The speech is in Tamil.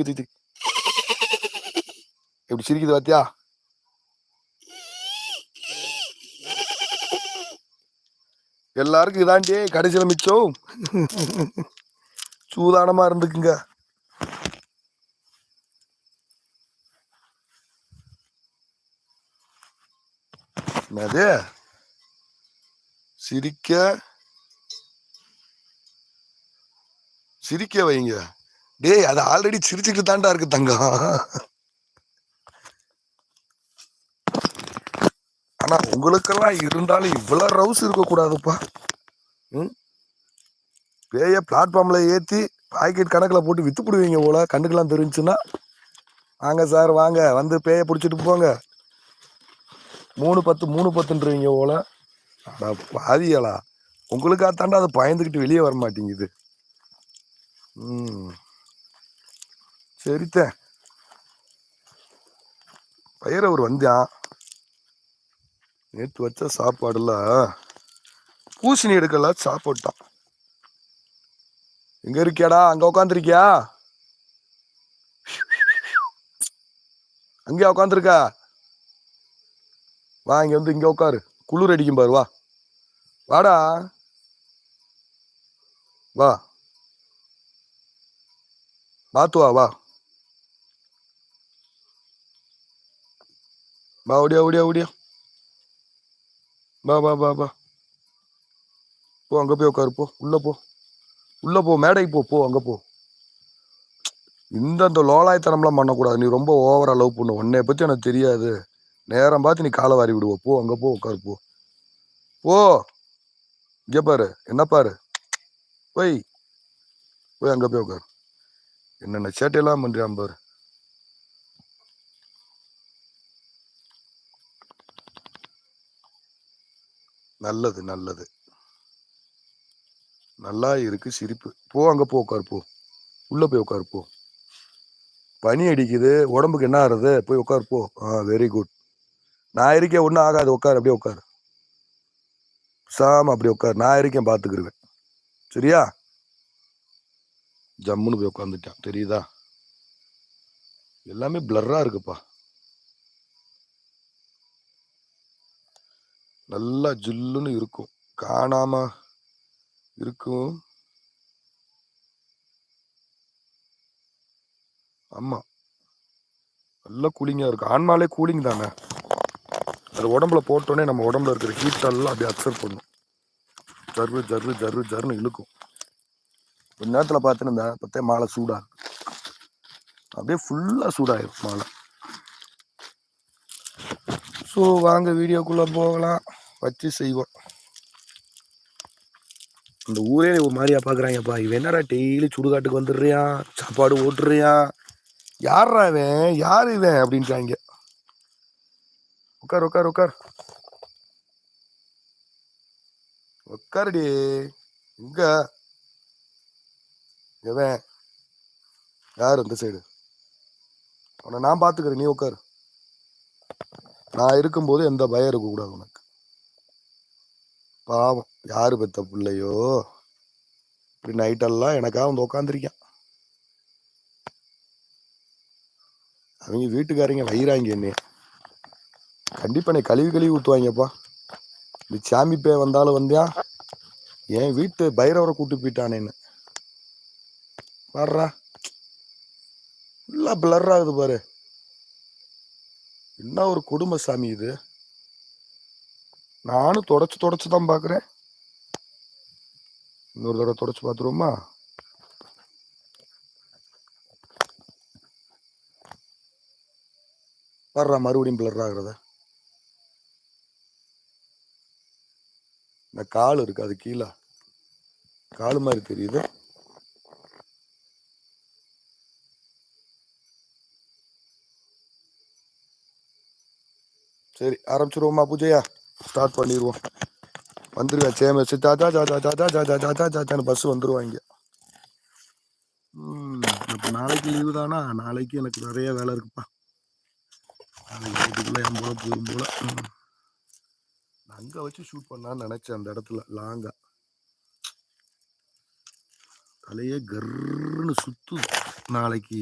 இது இது எப்படி சிரிக்குது பாத்தியா? எல்லாருக்கும் இதாண்டி கடைசியில மிச்சம். சூதானமா இருந்துக்குங்க. என்னது? சிரிக்க. சிரிக்க வைங்க. டேய் அது ஆல்ரெடி சிரிச்சுட்டு தாண்டா இருக்கு தங்கம். ஆனா உங்களுக்கெல்லாம் இருந்தாலும் இவ்வளவு ரவுஸ் இருக்க கூடாதுப்பா ம்? பேய பிளாட்ஃபார்ம்ல ஏத்தி பாக்கெட் கணக்குல போட்டு வித்து போடுவீங்க போல கண்டுக்கலாம் தெரிஞ்சுன்னா வாங்க சார் வாங்க. வந்து பேய பிடிச்சிட்டு போங்க. மூணு பத்து மூணு பத்துன்றீங்க போல. அட பாதிகளா உங்களுக்கா தாண்டா அது பயந்துக்கிட்டு வெளியே வர மாட்டேங்குது ம். சரித்தேன் பைரவர் வந்தான் நேற்று வச்ச சாப்பாடுல பூசணி எடுக்கல சாப்பிட்டான் எங்க இருக்கியாடா? அங்க உட்காந்துருக்கியா அங்கேயா உட்காந்துருக்கா வா இங்க வந்து இங்க உட்காரு குளிர் அடிக்கும் பாரு வா. வாடா. வா. பாத்து வா வா. பா ஓடியா ஓடியா ஓடியா வா பா வா பா போ அங்க போய் உட்காரு போ. உள்ள போ. உள்ள போ மேடைக்கு போ போ அங்க போ. இந்த இந்த லோலாய்த்தனம்லாம் பண்ணக்கூடாது. நீ ரொம்ப ஓவரா லவ் பண்ணு. உன்னைய பத்தி எனக்கு தெரியாது. நேரம் பார்த்து நீ காலை வாரி விடுவோம் போ அங்க போ உட்காரு போ. போ. இங்க பாரு. என்ன பாரு? போய். போய் அங்க போய் உட்காரு என்னென்ன சேட்டையெல்லாம் பண்றான் பாரு. நல்லது நல்லது. நல்லா இருக்கு சிரிப்பு. போ அங்க போ உட்காரு போ. உள்ள போய் உட்காரு போ. பனி அடிக்குது உடம்புக்கு என்ன ஆறுது? போய் உட்காரு போ. ஆ வெரி குட் நான் இருக்கேன் ஒன்றும் ஆகாது. உட்காரு அப்படியே உட்காரு. சாம அப்படியே உட்காரு. நான் இருக்கேன் பார்த்துக்கிருவேன். சரியா? ஜம்முன்னு போய் உட்காந்துட்டான். தெரியுதா? எல்லாமே பிளர்ரா இருக்குப்பா. நல்லா ஜில்லுன்னு இருக்கும். காணாம இருக்கும். ஆமா. நல்லா கூலிங்காக இருக்கும். ஆன்மாலே கூலிங் தானே? அது உடம்புல போட்டோன்னே நம்ம உடம்புல இருக்கிற ஹீட் எல்லாம் அப்படியே அக்செப்ட் பண்ணும். ஜர்ரு ஜர்ரு ஜர்ரு ஜர்னு இழுக்கும். கொஞ்ச நேரத்தில் பார்த்துன்னு பத்தே மாலை சூடா அப்படியே ஃபுல்லாக சூடாயிரும் மாலை. ஸோ வாங்க வீடியோக்குள்ளே போகலாம். வச்சு செய்வோம். அந்த ஊரே ஒரு மாதிரியா பார்க்குறாங்கப்பா இவன் என்னடா டெய்லி சுடுகாட்டுக்கு வந்துடுறியான் சாப்பாடு ஓட்டுறியான் யார்ரா இவன்? யார் இவன்? அப்படின்ட்டாங்க உட்கார் உட்கார் உட்கார். உட்காருடி. இங்க எவன் யார் இந்த சைடு உன்னை நான் பார்த்துக்கிறேன் நீ உட்காரு. நான் இருக்கும்போது எந்த பயம் இருக்கக்கூடாது உனக்கு. பாவம். யாரு பெத்த பிள்ளையோ? இப்படி நைட்டெல்லாம் எனக்காக வந்து உட்காந்துருக்கான் அவங்க வீட்டுக்காரங்க வயிறாங்க என்ன கண்டிப்பாக நீ கழுவி கழுவி ஊற்றுவாங்கப்பா இந்த சாமி பே வந்தாலும் வந்தியா? என் வீட்டு பைரவரை கூட்டு போயிட்டானேன்னு. பாடுறா ஃபுல்லாக பிளர் ஆகுது பாரு. என்ன ஒரு குடும்ப சாமி இது. நானும் தொடச்சு தொடச்சு தான் பார்க்குறேன் இன்னொரு தடவை தொடச்சு பார்த்துருவோமா வர்றா மறுபடியும் பிளர் ஆகுறத இந்த கால் இருக்கு அது கீழே. கால் மாதிரி தெரியுது. சரி ஆரம்பிச்சிருவோமா பூஜையா? ஸ்டார்ட் பண்ணிடுவோம் வந்துருவேன் சேம தாத்தா தாத்தா தாத்தா தாத்தா தாத்தா தாத்தான்னு பஸ் வந்துருவாங்க ம் இப்போ நாளைக்கு லீவு தானா நாளைக்கு எனக்கு நிறைய வேலை இருக்குப்பா நாளைக்கு நைட்டுக்குள்ள என் போல போதும் போல அங்கே வச்சு ஷூட் பண்ணான்னு நினச்சேன் அந்த இடத்துல லாங்கா தலையே கர்ன்னு சுத்து நாளைக்கு